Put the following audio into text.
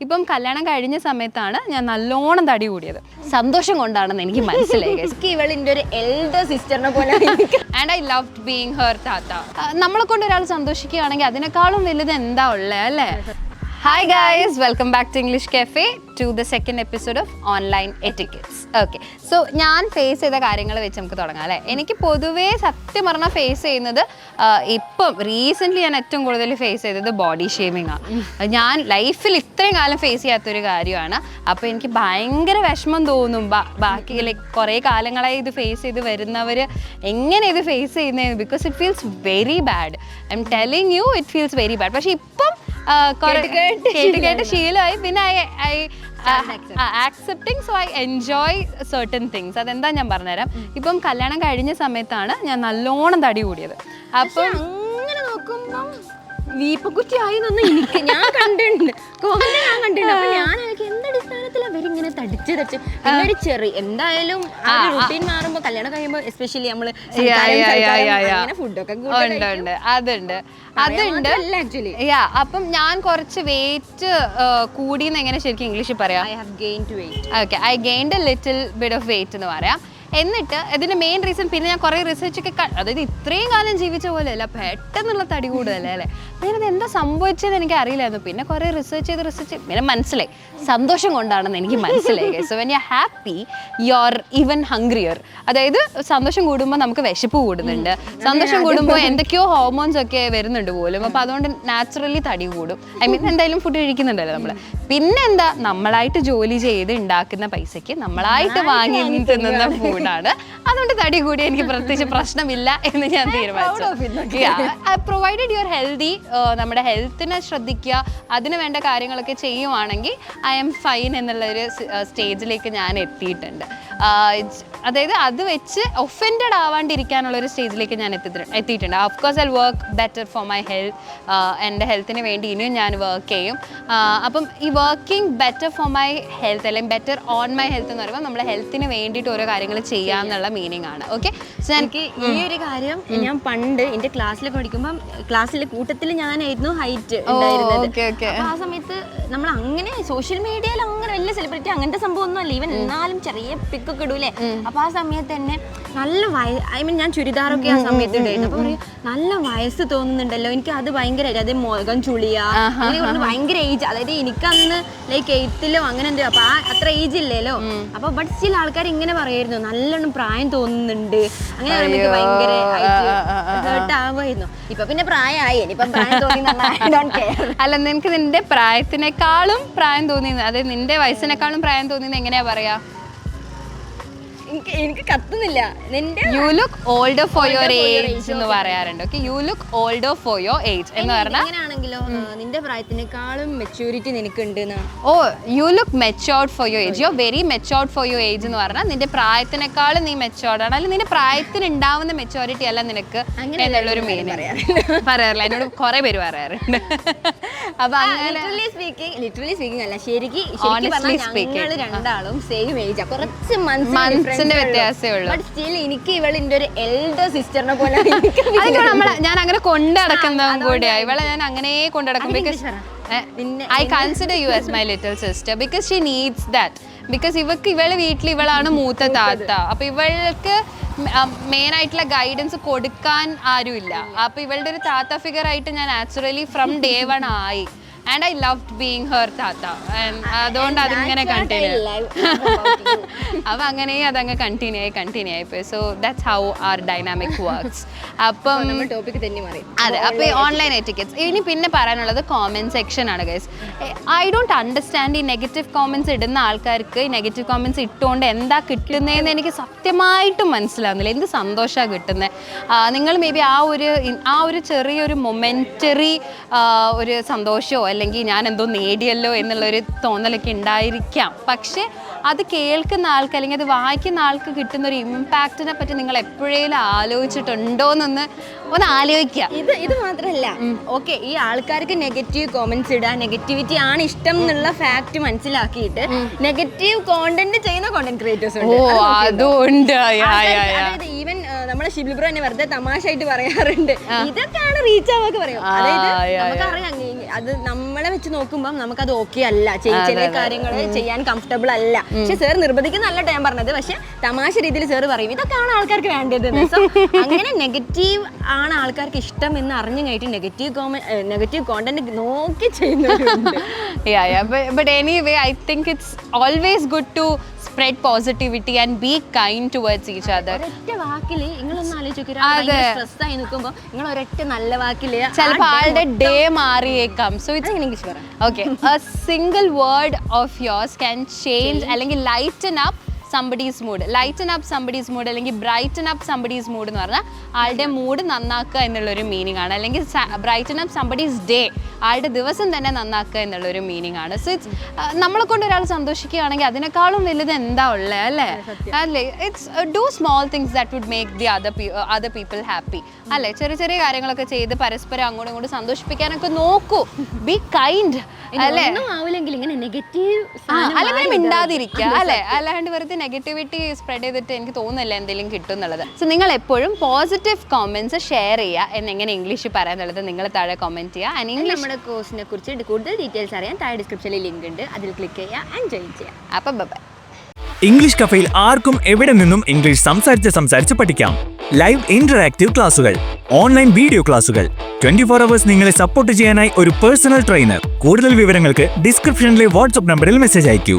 ഇപ്പം കല്യാണം കഴിഞ്ഞ സമയത്താണ് ഞാൻ നല്ലോണം തടി കൂടിയത്. സന്തോഷം കൊണ്ടാണെന്ന് എനിക്ക് മനസ്സിലായി ഇവളിന്റെ ഒരു എൽഡർ സിസ്റ്ററിനെ പോലെ and I love being her താത്ത. നമ്മളെ കൊണ്ട് ഒരാൾ സന്തോഷിക്കുകയാണെങ്കിൽ അതിനേക്കാളും വലുത് എന്താ ഉള്ളത് അല്ലേ? Hi guys welcome back to English cafe to the second episode of online etiquettes okay so ഞാൻ ഫേസ് ചെയ്ത കാര്യങ്ങൾ വെച്ച് നമുക്ക് തുടങ്ങാം അല്ലേ? എനിക്ക് പൊതുവേ സത്യം പറഞ്ഞാൽ ഫേസ് ചെയ്യുന്നത് ഇപ്പം റീസെന്റ്ലി ഞാൻ ഏറ്റവും കൂടുതൽ ഫേസ് ചെയ്തത് ബോഡി ഷേമിംഗ് ആണ് ഞാൻ ലൈഫിൽ ഇത്രയും കാലം ഫേസ് ചെയ്യാത്തൊരു കാര്യമാണ്. അപ്പോൾ എനിക്ക് ഭയങ്കര വിഷമം തോന്നും. ബാക്കി ലൈക്ക് കുറേ കാലങ്ങളായി ഇത് ഫേസ് ചെയ്ത് വരുന്നവർ എങ്ങനെ ഇത് ഫേസ് ചെയ്യുന്നത് because it feels very bad I'm telling you it feels very bad പക്ഷേ ഇപ്പം കേട്ട് കേട്ട്. ശീലമായി. പിന്നെ I I accepting so I enjoy certain things അതെന്താ ഞാൻ പറഞ്ഞുതരാം? ഇപ്പം കല്യാണം കഴിഞ്ഞ സമയത്താണ് ഞാൻ നല്ലോണം തടി കൂടിയത്. അപ്പം അങ്ങനെ നോക്കുമ്പം വീപ്പക്കുറ്റി ആയി നിന്ന് എനിക്ക് ഞാൻ കണ്ടിട്ടുണ്ട്. കോമന്റ് ഞാൻ കണ്ടിട്ടുണ്ട്. അപ്പൊ ഞാൻ എനിക്ക് തെറ്റ് തടിച്ച് പിന്നെ ഒരു ചെറിയ എന്തായാലും ആ റുട്ടീൻ മാറുമ്പോ കല്യാണം കഴിയുമ്പോ എസ്പെഷ്യലി നമ്മൾ ഫുഡൊക്കെ ഉണ്ട് അതുണ്ട്. അതുണ്ട്. ആക്ച്വലി യാ അപ്പം ഞാൻ കുറച്ച് വെയിറ്റ് കൂടിയെന്ന് എങ്ങനെ ശരിക്കും ഇംഗ്ലീഷിൽ പറയാം? I have gain to weight okay I gained a little bit of weight എന്ന് പറയാം. എന്നിട്ട് ഇതിന്റെ മെയിൻ റീസൺ പിന്നെ ഞാൻ കുറേ റിസർച്ച് ഒക്കെ അതായത് ഇത്രയും കാലം ജീവിച്ച പോലെ അല്ല പെട്ടെന്നുള്ള തടി കൂടുതലല്ലേ? അല്ലേ ഞാനത് എന്താ സംഭവിച്ചത് എനിക്ക് അറിയില്ലായിരുന്നു. പിന്നെ കുറേ റിസർച്ച് ചെയ്ത് റിസർച്ച് പിന്നെ മനസ്സിലായി. സന്തോഷം കൊണ്ടാണെന്ന് എനിക്ക് മനസ്സിലായി so when you happy you are even hungrier അതായത് സന്തോഷം കൂടുമ്പോൾ നമുക്ക് വിശപ്പ് കൂടുന്നുണ്ട്. സന്തോഷം കൂടുമ്പോൾ എന്തൊക്കെയോ ഹോർമോൺസ് ഒക്കെ വരുന്നുണ്ട് പോലും. അപ്പോൾ അതുകൊണ്ട് നാച്ചുറലി തടി കൂടും. ഐ മീൻ എന്തായാലും ഫുഡ് കഴിക്കുന്നുണ്ടല്ലോ നമ്മൾ പിന്നെ എന്താ നമ്മളായിട്ട് ജോലി ചെയ്ത് ഉണ്ടാക്കുന്ന പൈസയ്ക്ക് നമ്മളായിട്ട് വാങ്ങി തിന്നുന്ന ഫുഡാണ് അതുകൊണ്ട് തടി കൂടി എനിക്ക് പ്രത്യേകിച്ച് പ്രശ്നമില്ല എന്ന് ഞാൻ തീരുമാനിച്ചു. പ്രൊവൈഡഡ് യുവർ ഹെൽത്തി നമ്മുടെ ഹെൽത്തിനെ ശ്രദ്ധിക്കുക അതിന് വേണ്ട കാര്യങ്ങളൊക്കെ ചെയ്യുവാണെങ്കിൽ ഐ എം ഫൈൻ എന്നുള്ളൊരു സ്റ്റേജിലേക്ക് ഞാൻ എത്തിയിട്ടുണ്ട്. അതായത് അത് വെച്ച് ഒഫൻഡഡ് ആവാണ്ടിരിക്കാനുള്ള ഒരു സ്റ്റേജിലേക്ക് ഞാൻ എത്തി എത്തിയിട്ടുണ്ട്. Of course I work better for my health എന്റെ ഹെൽത്തിന് വേണ്ടി ഇനിയും ഞാൻ വർക്ക് ചെയ്യും. ആ, അപ്പം ഈ working better for my health അല്ലെങ്കിൽ ബെറ്റർ ഓൺ മൈ ഹെൽത്ത് എന്ന് പറയുമ്പോൾ നമ്മുടെ ഹെൽത്തിന് വേണ്ടിയിട്ട് ഓരോ കാര്യങ്ങൾ ചെയ്യാന്നുള്ള മീനിങ് ആണ്. ഓക്കെ സോ എനിക്ക് ഈ ഒരു കാര്യം ഞാൻ പണ്ട് എന്റെ ക്ലാസ്സിൽ പഠിക്കുമ്പോൾ ക്ലാസ്സിലെ കൂട്ടത്തിൽ ഞാനായിരുന്നു ഹൈറ്റ് ഉണ്ടായിരുന്നത്. ആ സമയത്ത് നമ്മൾ അങ്ങനെ സോഷ്യൽ മീഡിയയിൽ അങ്ങനെ വലിയ സെലിബ്രിറ്റി അങ്ങനത്തെ സംഭവം ഒന്നും അല്ല ഈവൻ എന്നാലും ചെറിയ പിക്കൊക്കെ ഇടൂലേ. അപ്പൊ ആ സമയത്ത് തന്നെ നല്ല വയ ഐ മീൻ ഞാൻ ചുരിദാറൊക്കെ ആ സമയത്ത് ഉണ്ടായിരുന്നു അപ്പൊ പറയും നല്ല വയസ്സ് തോന്നുന്നുണ്ടല്ലോ. എനിക്ക് അത് ഭയങ്കര അതായത് മുഖം ചുളിയ. ഭയങ്കര ഏജ് അതായത് എനിക്കന്ന് ലൈക്ക് എയ്ത്തിലോ അങ്ങനെ എന്തോ അപ്പൊ ആ അത്ര ഏജ് ഇല്ലല്ലോ. അപ്പൊ ബട്ട് സ്റ്റിൽ ആൾക്കാർ ഇങ്ങനെ പറയായിരുന്നു നല്ലോണം പ്രായം തോന്നുന്നുണ്ട്. അങ്ങനെ എനിക്ക് ഭയങ്കര ഹേർട്ട് ആവുമായിരുന്നു ഇപ്പൊ പിന്നെ പ്രായമായി. ഇനിയിപ്പം പ്രായം തോന്നി അല്ല നിനക്ക് നിന്റെ പ്രായത്തിനേക്കാളും പ്രായം തോന്നിയത് അതായത് നിന്റെ വയസ്സിനേക്കാളും പ്രായം തോന്നിയത് എങ്ങനെയാ പറയാ? എനിക്ക് എനിക്ക് കത്തുന്നില്ല. നിന്റെ you look older for your age എന്ന് പറയാറുണ്ട്. Okay you look older for your age എന്ന് പറഞ്ഞാൽ എങ്ങനെയാണെങ്കിലോ നിന്റെ പ്രായത്തിനേക്കാളും മെച്യൂരിറ്റി നിനക്കുണ്ട് ഓ you look matured for your age you very matured for your age എന്ന് പറഞ്ഞാൽ നിന്റെ പ്രായത്തിനേക്കാളും നീ മെച്ചോർഡ് ആണ്. അല്ലെങ്കിൽ നിന്റെ പ്രായത്തിന് ഉണ്ടാവുന്ന മെച്ചോറിറ്റി അല്ല നിനക്ക് എന്നുള്ളൊരു മെയിൻ പറയാറില്ല. എന്നോട് കുറെ പേര് പറയാറുണ്ട്. അപ്പൊ അങ്ങനെ ലിറ്ററലി സ്പീക്കിംഗ് ലിറ്ററലി സ്പീക്കിംഗ് അല്ല ശരിക്കും രണ്ടാളും സെയിം ഏജ് കുറച്ച് Months-ന്റെ വ്യത്യാസമേ ഉള്ളൂ. ബട്ട് സ്റ്റിൽ എനിക്ക് ഇവളിന്റെ ഒരു എൽഡർ സിസ്റ്ററിനെ പോലെ അതിപ്പോ നമ്മളെ ഞാൻ അങ്ങനെ കൊണ്ടടക്കുന്നതും കൂടിയാ ഇവളെ ഞാൻ അങ്ങനെ കൊണ്ടടക്കും because I consider you as my little sister because she needs that because ഇവക്ക് ഇവളെ വീട്ടിൽ ഇവളാണ് മൂത്ത താത്ത. അപ്പൊ ഇവൾക്ക് മെയിൻ ആയിട്ടുള്ള ഗൈഡൻസ് കൊടുക്കാൻ ആരുമില്ല. അപ്പൊ ഇവളുടെ ഒരു താത്ത ഫിഗർ ആയിട്ട് ഞാൻ നാച്ചുറലി ഫ്രം ഡേ വൺ ആയി. And I love being her താത്ത. And അതുകൊണ്ട് അതിങ്ങനെ കണ്ടിന്യൂ അപ്പം അങ്ങനെ അതങ്ങ് കണ്ടിന്യൂ ആയി കണ്ടിന്യൂ ആയി പോയി. So that's how our dynamic works അപ്പം ടോപ്പിക് തന്നെ അതെ അപ്പോൾ ഈ ഓൺലൈൻ ടിക്കറ്റ്സ് ഇനി പിന്നെ പറയാനുള്ളത് കോമെന്റ് സെക്ഷൻ ആണ് ഗൈസ് ഐ ഡോണ്ട് അണ്ടർസ്റ്റാൻഡ് ഈ നെഗറ്റീവ് കോമൻസ് ഇടുന്ന ആൾക്കാർക്ക് ഈ നെഗറ്റീവ് കോമൻസ് ഇട്ടുകൊണ്ട് എന്താ കിട്ടുന്നതെന്ന് എനിക്ക് സത്യമായിട്ടും മനസ്സിലാവുന്നില്ല. എന്ത് സന്തോഷമാണ് കിട്ടുന്നത് നിങ്ങൾ മേ ബി ആ ഒരു ആ ഒരു ചെറിയൊരു മൊമെന്ററി ഒരു സന്തോഷമോ അല്ലെങ്കിൽ ഞാൻ എന്തോ നേടിയല്ലോ എന്നുള്ളൊരു തോന്നലൊക്കെ ഉണ്ടായിരിക്കാം. പക്ഷേ അത് കേൾക്കുന്ന ആൾക്ക് അല്ലെങ്കിൽ അത് വായിക്കുന്ന ആൾക്ക് കിട്ടുന്ന ഒരു ഇമ്പാക്റ്റിനെ പറ്റി നിങ്ങൾ എപ്പോഴേലും ആലോചിച്ചിട്ടുണ്ടോ എന്നൊന്ന് ഒന്ന് ആലോചിക്കുക. ഇത് ഇത് മാത്രമല്ല ഓക്കെ ഈ ആൾക്കാർക്ക് നെഗറ്റീവ് കോമന്റ്സ് ഇടുക നെഗറ്റിവിറ്റി ആണ് ഇഷ്ടം എന്നുള്ള ഫാക്ട് മനസ്സിലാക്കിയിട്ട് നെഗറ്റീവ് കോണ്ടന്റ് ചെയ്യുന്ന കോണ്ടന്റ് ക്രിയേറ്റേഴ്സ് ഓ ഉണ്ട് യാ. ഈവൻ നമ്മളെ ഷിബിബ്രോ എന്നെ വെറുതെ തമാശയായിട്ട് പറയാറുണ്ട്. ഇതൊക്കെയാണ് റീച്ച് ആവാക്ക് പറയും. അതായത് നമുക്കറിയാം അത് നമ്മളെ വെച്ച് നോക്കുമ്പോൾ അത് ഓക്കെ അല്ല. ചില കാര്യങ്ങൾ ചെയ്യാൻ കംഫർട്ടബിൾ അല്ല. പക്ഷെ സാർ നിർബന്ധിക്കുന്നല്ല ഞാൻ പറഞ്ഞത്. പക്ഷെ തമാശ രീതിയിൽ സാർ പറയും ഇതൊക്കെയാണ് ആൾക്കാർക്ക് വേണ്ടത്. അങ്ങനെ നെഗറ്റീവ് ആണ് ആൾക്കാർക്ക് ഇഷ്ടം എന്ന് അറിഞ്ഞു കഴിഞ്ഞിട്ട് നെഗറ്റീവ് കോമ നെഗറ്റീവ് കോണ്ടന്റ് നോക്കി ചെയ്യുന്നു I think it's always good to it's positivity and be kind towards and other kind towards each other. ഒരൊറ്റ വാക്കിൽ നിങ്ങളൊന്ന് ആലോചിച്ച് അതെ. സ്ട്രെസ് ആയി നിൽക്കുമ്പോൾ നിങ്ങൾ ഒരൊറ്റ നല്ല വാക്കിൽ ചിലപ്പോൾ ആളുടെ ഡേ മാറിയേക്കാം. സോ ഇറ്റ്സ് ഇംഗ്ലീഷ് പറയാം okay single word of yours can change അല്ലെങ്കിൽ lighten up somebody's mood lighten up somebody's mood അല്ലെങ്കിൽ ബ്രൈറ്റൻ അപ്പ് സംബഡീസ് മൂഡ് എന്ന് പറഞ്ഞാൽ ആളുടെ മൂഡ് നന്നാക്കുക എന്നുള്ളൊരു മീനിങ് ആണ്. അല്ലെങ്കിൽ ബ്രൈറ്റൻ അപ്പ് സംബഡീസ് ഡേ ആളുടെ ദിവസം തന്നെ നന്നാക്കുക എന്നുള്ളൊരു മീനിങ് ആണ്. സോ ഇറ്റ്സ് നമ്മളെ കൊണ്ട് ഒരാൾ സന്തോഷിക്കുകയാണെങ്കിൽ അതിനേക്കാളും വലുത് എന്താ ഉള്ളത് അല്ലേ? അല്ലേ? It's do small things that would make the other other people happy അല്ലേ? ചെറിയ ചെറിയ കാര്യങ്ങളൊക്കെ ചെയ്ത് പരസ്പരം അങ്ങോട്ടും ഇങ്ങോട്ടും സന്തോഷിപ്പിക്കാനൊക്കെ നോക്കൂ. ബി കൈൻഡ് അല്ലേ? ആവില്ലെങ്കിൽ ഇങ്ങനെ നെഗറ്റീവ് അല്ലെങ്കിൽ മിണ്ടാതിരിക്കുക അല്ലെ അല്ലാണ്ട് വെറുതെ നെഗറ്റിവിറ്റി സ്പ്രെഡ് ചെയ്തിട്ട് എനിക്ക് തോന്നുന്നില്ല എന്തെങ്കിലും കിട്ടും എന്നുള്ളത് സോ നിങ്ങൾ എപ്പോഴും പോസിറ്റീവ് കോമെന്റ്സ് ഷെയർ ചെയ്യുക എന്നെങ്ങനെ ഇംഗ്ലീഷ് പറയാന്നുള്ളത് നിങ്ങൾ താഴെ കമന്റ് ചെയ്യുക. ആൻഡ് ഇംഗ്ലീഷ് നമ്മുടെ കോഴ്സിനെ കുറിച്ച് കൂടുതൽ ഡീറ്റെയിൽസ് അറിയാൻ താഴെ ഡിസ്ക്രിപ്ഷനിൽ ലിങ്ക് ഉണ്ട്. അതിൽ ക്ലിക്ക് ചെയ്യുക ആൻഡ് ജോയിൻ ചെയ്യുക. അപ്പം ബൈ ഇംഗ്ലീഷ് കഫയിൽ ആർക്കും എവിടെ നിന്നും ഇംഗ്ലീഷ് സംസാരിച്ച് സംസാരിച്ച് പഠിക്കാം. ലൈവ് ഇന്ററാക്റ്റീവ് ക്ലാസുകൾ ഓൺലൈൻ വീഡിയോ ക്ലാസുകൾ ട്വന്റി ഫോർ അവേഴ്സ് നിങ്ങളെ സപ്പോർട്ട് ചെയ്യാനായി ഒരു പേഴ്സണൽ ട്രെയിനർ കൂടുതൽ വിവരങ്ങൾക്ക് ഡിസ്ക്രിപ്ഷനിലെ വാട്സ്ആപ്പ് നമ്പറിൽ മെസ്സേജ് അയക്കൂ.